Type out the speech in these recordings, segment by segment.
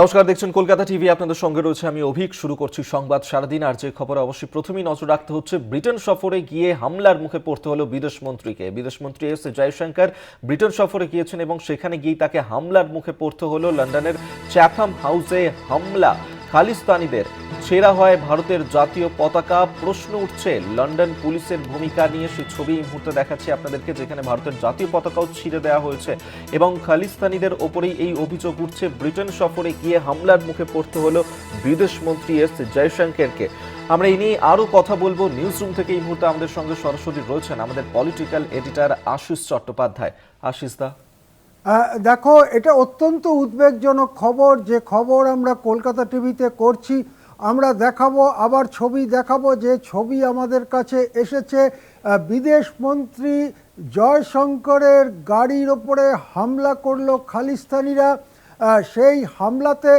নমস্কার, দেখছেন কলকাতা টিভি, আপনাদের সঙ্গে রয়েছে আমি অভিক। শুরু করছি সংবাদ সারাদিন, আর যে খবরে অবশ্যই প্রথমেই নজর রাখতে হচ্ছে, ব্রিটেন সফরে গিয়ে হামলার মুখে পড়তে হলো বিদেশমন্ত্রীকে বিদেশমন্ত্রী বিদেশ মন্ত্রী এস জয়শঙ্কর ব্রিটেন সফরে গিয়েছেন এবং সেখানে গিয়ে তাকে হামলার মুখে পড়তে হলো লন্ডনের চ্যাথাম হাউসে হামলা। খালিস্তানিদের ছেঁড়া হয় ভারতের জাতীয় পতাকা। প্রশ্ন উঠছে, লন্ডন পুলিশের ভূমিকা নিয়ে সেই ছবি এই মুহূর্তে দেখাচ্ছি আপনাদেরকে, যেখানে ভারতের জাতীয় পতাকাও ছিঁড়ে দেওয়া হয়েছে। এবং খালিস্তানিদের ওপরেই এই অভিযোগ উঠছে, ব্রিটেন সফরে গিয়ে হামলার মুখে পড়তে হলো বিদেশ মন্ত্রী এস জয়শঙ্করকে। আমরা এই নিয়ে আরও কথা বলব। নিউজ রুম থেকে এই মুহূর্তে আমাদের সঙ্গে সরাসরি রয়েছেন আমাদের পলিটিক্যাল এডিটর আশিস চট্টোপাধ্যায়। আশিস দা। দেখো, এটা অত্যন্ত উদ্বেগজনক খবর। যে খবর আমরা কলকাতা টিভিতে করছি আমরা দেখাবো, আবার ছবি দেখাবো যে ছবি আমাদের কাছে এসেছে। বিদেশ মন্ত্রী জয়শঙ্করের গাড়ির ওপরে হামলা করল খালিস্তানিরা। সেই হামলাতে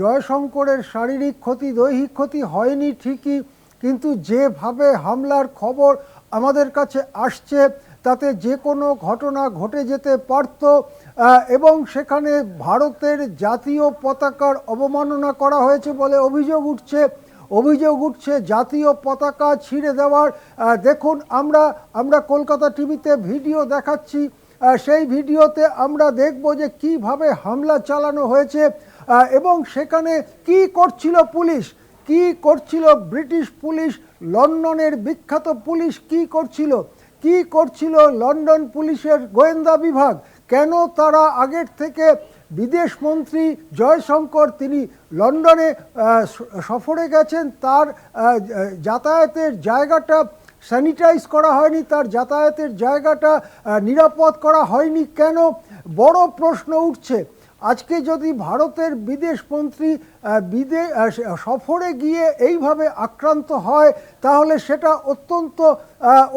জয়শঙ্করের শারীরিক ক্ষতি, দৈহিক ক্ষতি হয়নি ঠিকই, কিন্তু যেভাবে হামলার খবর আমাদের কাছে আসছে তাতে যে কোনো ঘটনা ঘটে যেতে পারত এবং সেখানে ভারতের জাতীয় পতাকার অবমাননা করা হয়েছে বলে অভিযোগ উঠছে। অভিযোগ উঠছে জাতীয় পতাকা ছিঁড়ে দেওয়ার। দেখুন, আমরা আমরা কলকাতা টিভিতে ভিডিও দেখাচ্ছি। সেই ভিডিওতে আমরা দেখব যে কীভাবে হামলা চালানো হয়েছে এবং সেখানে কি করছিল পুলিশ, কি করছিল ব্রিটিশ পুলিশ, লন্ডনের বিখ্যাত পুলিশ কি করছিল। কি করছিল লন্ডন পুলিশের গোয়েন্দা বিভাগ? কেন তারা আগের থেকে বিদেশ মন্ত্রী জয়শঙ্কর তিনি লন্ডনে সফরে গেছেন, তার যাতায়াতের জায়গাটা স্যানিটাইজ করা হয়নি, তার যাতায়াতের জায়গাটা নিরাপদ করা হয়নি, কেন? বড় প্রশ্ন উঠছে। আজকে যদি ভারতের বিদেশ মন্ত্রী আহ, বিদে সফরে গিয়ে এইভাবে আক্রান্ত হয় তাহলে সেটা অত্যন্ত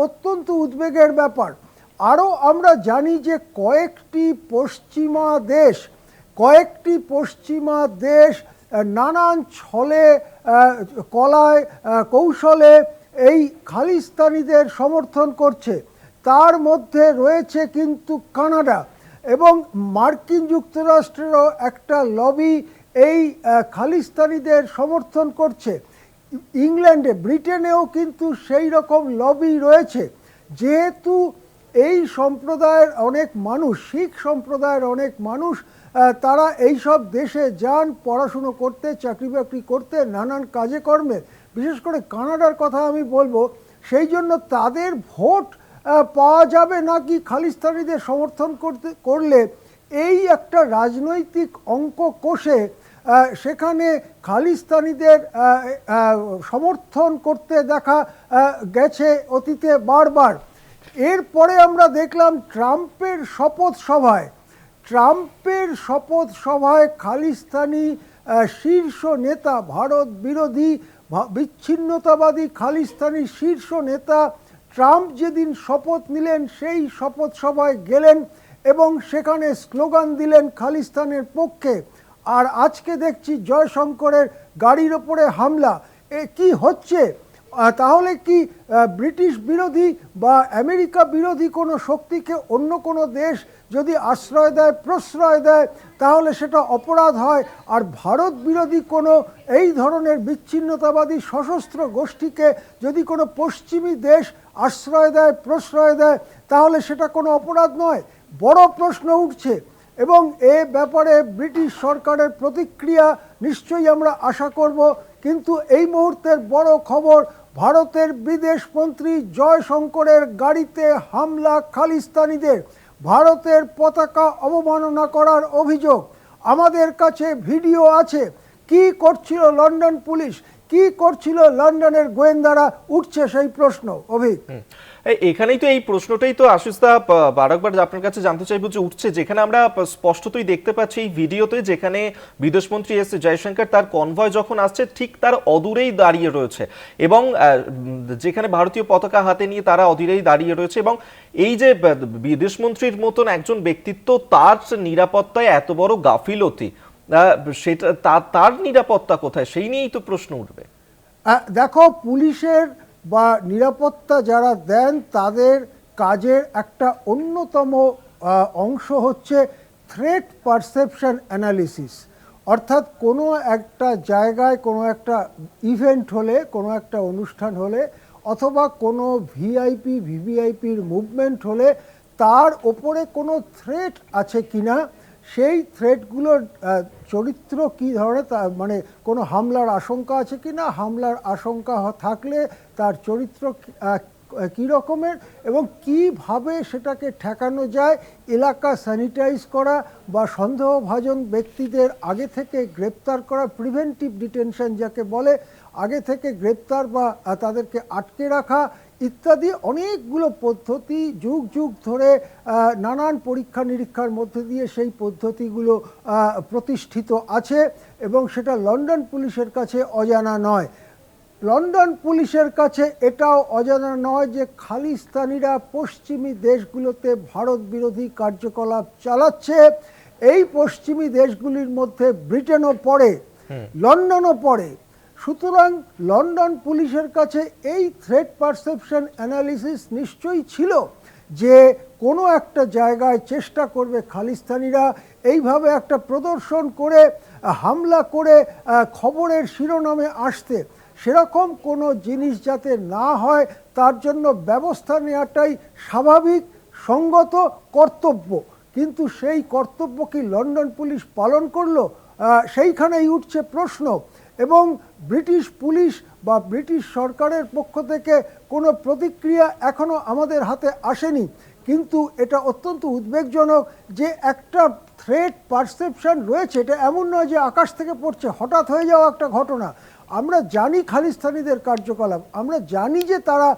অত্যন্ত উদ্বেগের ব্যাপার। আরও আমরা জানি যে কয়েকটি পশ্চিমা দেশ কয়েকটি পশ্চিমা দেশ নানান ছলে কলায় কৌশলে এই খালিস্তানিদের সমর্থন করছে। তার মধ্যে রয়েছে কিন্তু কানাডা। এবং মার্কিন যুক্তরাষ্ট্রেরও একটা লবি এই খালিস্তানিদের সমর্থন করছে। ইংল্যান্ডে, ব্রিটেনেও কিন্তু সেই রকম লবি রয়েছে। যেহেতু এই সম্প্রদায়ের অনেক মানুষ, শিখ সম্প্রদায়ের অনেক মানুষ তারা এই সব দেশে যান, পড়াশুনো করতে চাকরি বাকরি করতে, নানান কাজে কর্মে, বিশেষ করে কানাডার কথা আমি বলব, সেই জন্য তাদের ভোট পাওয়া যাবে নাকি খালিস্তানিদের সমর্থন করতে করলে এই একটা রাজনৈতিক অঙ্ক কষে সেখানে খালিস্তানিদের সমর্থন করতে দেখা গেছে অতীতে বারবার। এরপরে আমরা দেখলাম ট্রাম্পের শপথ সভায়, ট্রাম্পের শপথ সভায় খালিস্তানি শীর্ষ নেতা, ভারত বিরোধী বিচ্ছিন্নতাবাদী খালিস্তানি শীর্ষ নেতা ট্রাম্প যেদিন শপথ নিলেন, সেই শপথ সভায় গেলেন এবং সেখানে স্লোগান দিলেন খালিস্তানের পক্ষে। আর আজকে দেখছি জয়শঙ্করের গাড়ির ওপরে হামলা। এ কি হচ্ছে? তাহলে কি ব্রিটিশ বিরোধী বা আমেরিকা বিরোধী কোনো শক্তিকে অন্য কোনো দেশ যদি আশ্রয় দেয়, প্রশ্রয় দেয়, তাহলে সেটা অপরাধ হয়। আর ভারত বিরোধী কোনো এই ধরনের বিচ্ছিন্নতাবাদী সশস্ত্র গোষ্ঠীকে যদি কোনো পশ্চিমী দেশ আশ্রয় দেয়, প্রশ্রয় দেয়, তাহলে সেটা কোনো অপরাধ নয়। বড় প্রশ্ন উঠছে। এবং এ ব্যাপারে ব্রিটিশ সরকারের প্রতিক্রিয়া নিশ্চয়ই আমরা আশা করব। কিন্তু এই মুহূর্তের বড় খবর ভারতের বিদেশ মন্ত্রী জয়শঙ্করের গাড়িতে হামলা খালিস্তানিদের। ভারতের পতাকা অবমাননা করার অভিযোগ। আমাদের কাছে ভিডিও আছে। কি করছিল লন্ডন পুলিশ? কি করছিল লন্ডনের গোয়েন্দারা? উঠছে সেই প্রশ্ন অভিক এখানেই তো এই প্রশ্নটাই তো আশিসদা বারংবার আপনার কাছে জানতে চাইব যে উঠছে। যেখানে আমরা স্পষ্টতই দেখতে পাচ্ছি এই ভিডিওতে যেখানে বিদেশমন্ত্রী এস জয়শঙ্কর তার কনভয় যখন আসছে, ঠিক তার অদূরেই দাঁড়িয়ে রয়েছে। এবং যেখানে ভারতীয় পতাকা হাতে নিয়ে তারা অদূরেই দাঁড়িয়ে রয়েছে এবং এই যে বিদেশমন্ত্রীর মতন একজন ব্যক্তিত্ব, তার নিরাপত্তায় এত বড় গাফিলতি। সেটা তার নিরাপত্তা কোথায়? সেই নিয়েই তো প্রশ্ন উঠবে। দেখো, পুলিশের বা নিরাপত্তা যারা দেন, তাদের কাজের একটা অন্যতম অংশ হচ্ছে থ্রেট পারসেপশন অ্যানালিসিস অর্থাৎ কোনো একটা জায়গায় কোনো একটা ইভেন্ট হলে, কোনো একটা অনুষ্ঠান হলে, অথবা কোনো ভিআইপি ভিভিআইপির মুভমেন্ট হলে, তার ওপরে কোনো থ্রেট আছে কিনা সেই থ্রেটগুলোর চরিত্র কী ধরনের? তা মানে কোনো হামলার আশঙ্কা আছে কি না? হামলার আশঙ্কা থাকলে তার চরিত্র কি- রকমের এবং কীভাবে সেটাকে ঠেকানো যায়? এলাকা স্যানিটাইজ করা বা সন্দেহভাজন ব্যক্তিদের আগে থেকে গ্রেপ্তার করা প্রিভেন্টিভ ডিটেনশন যাকে বলে, আগে থেকে গ্রেপ্তার বা তাদেরকে আটকে রাখা ইত্যাদি অনেকগুলো পদ্ধতি যুগ যুগ ধরে নানান পরীক্ষা নিরীক্ষার মধ্যে দিয়ে সেই পদ্ধতিগুলো প্রতিষ্ঠিত আছে এবং সেটা লন্ডন পুলিশের কাছে অজানা নয়। লন্ডন পুলিশের কাছে এটাও অজানা নয় যে খালিস্তানিরা পশ্চিমী দেশগুলোতে ভারত বিরোধী কার্যকলাপ চালাচ্ছে। এই পশ্চিমী দেশগুলির মধ্যে ব্রিটেনও পড়ে লন্ডনও পড়ে। সুতরাং লন্ডন পুলিশের কাছে এই থ্রেট পারসেপশন অ্যানালিসিস নিশ্চয়ই ছিল যে কোনো একটা জায়গায় চেষ্টা করবে খালিস্তানিরা, এইভাবে একটা প্রদর্শন করে, হামলা করে খবরের শিরোনামে আসতে। সেরকম কোনো জিনিস যাতে না হয়, তার জন্য ব্যবস্থা নেওয়াটাই স্বাভাবিক, সঙ্গত কর্তব্য। কিন্তু সেই কর্তব্য কি লন্ডন পুলিশ পালন করল? সেইখানেই উঠছে প্রশ্ন। এবং ব্রিটিশ পুলিশ বা ব্রিটিশ সরকারের পক্ষ থেকে কোনো প্রতিক্রিয়া এখনও আমাদের হাতে আসেনি। কিন্তু এটা অত্যন্ত উদ্বেগজনক যে একটা থ্রেট পারসেপশন রয়েছে, এটা এমন নয় যে আকাশ থেকে পড়ছে, হঠাৎ হয়ে যাওয়া একটা ঘটনা। আমরা জানি খালিস্তানিদের কার্যকলাপ, আমরা জানি যে তারা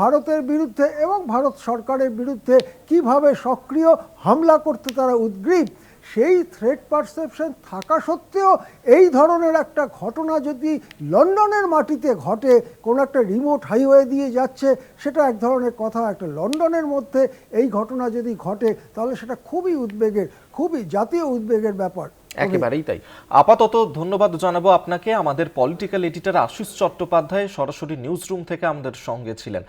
ভারতের বিরুদ্ধে এবং ভারত সরকারের বিরুদ্ধে কীভাবে সক্রিয় হামলা করতে তারা উদ্গ্রীব। সেই থ্রেড পারসেপশন থাকা সত্ত্বেও এই ধরনের একটা ঘটনা যদি লন্ডনের মাটিতে ঘটে, কোনো একটা রিমোট হাইওয়ে দিয়ে যাচ্ছে, সেটা এক ধরনের কথা। একটা লন্ডনের মধ্যে এই ঘটনা যদি ঘটে, তাহলে সেটা খুবই উদ্বেগের, খুবই জাতীয় উদ্বেগের ব্যাপার। একেবারেই তাই। আপাতত ধন্যবাদ জানাব আপনাকে। আমাদের পলিটিক্যাল এডিটর আশিস চট্টোপাধ্যায় সরাসরি নিউজ রুম থেকে আমাদের সঙ্গে ছিলেন।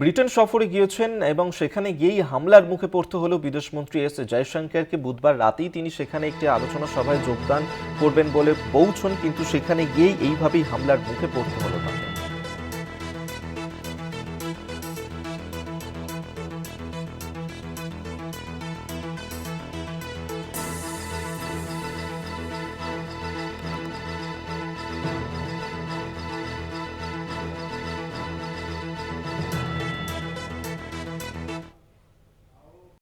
ব্রিটেন সফরে গিয়েছেন এবং সেখানে গিয়েই হামলার মুখে পড়তে হলো বিদেশমন্ত্রী এস জয়শঙ্করকে বুধবার রাতেই তিনি সেখানে একটি আলোচনা সভায় যোগদান করবেন বলে পৌঁছন কিন্তু সেখানে গিয়েই এইভাবেই হামলার মুখে পড়তে হলো তাকে।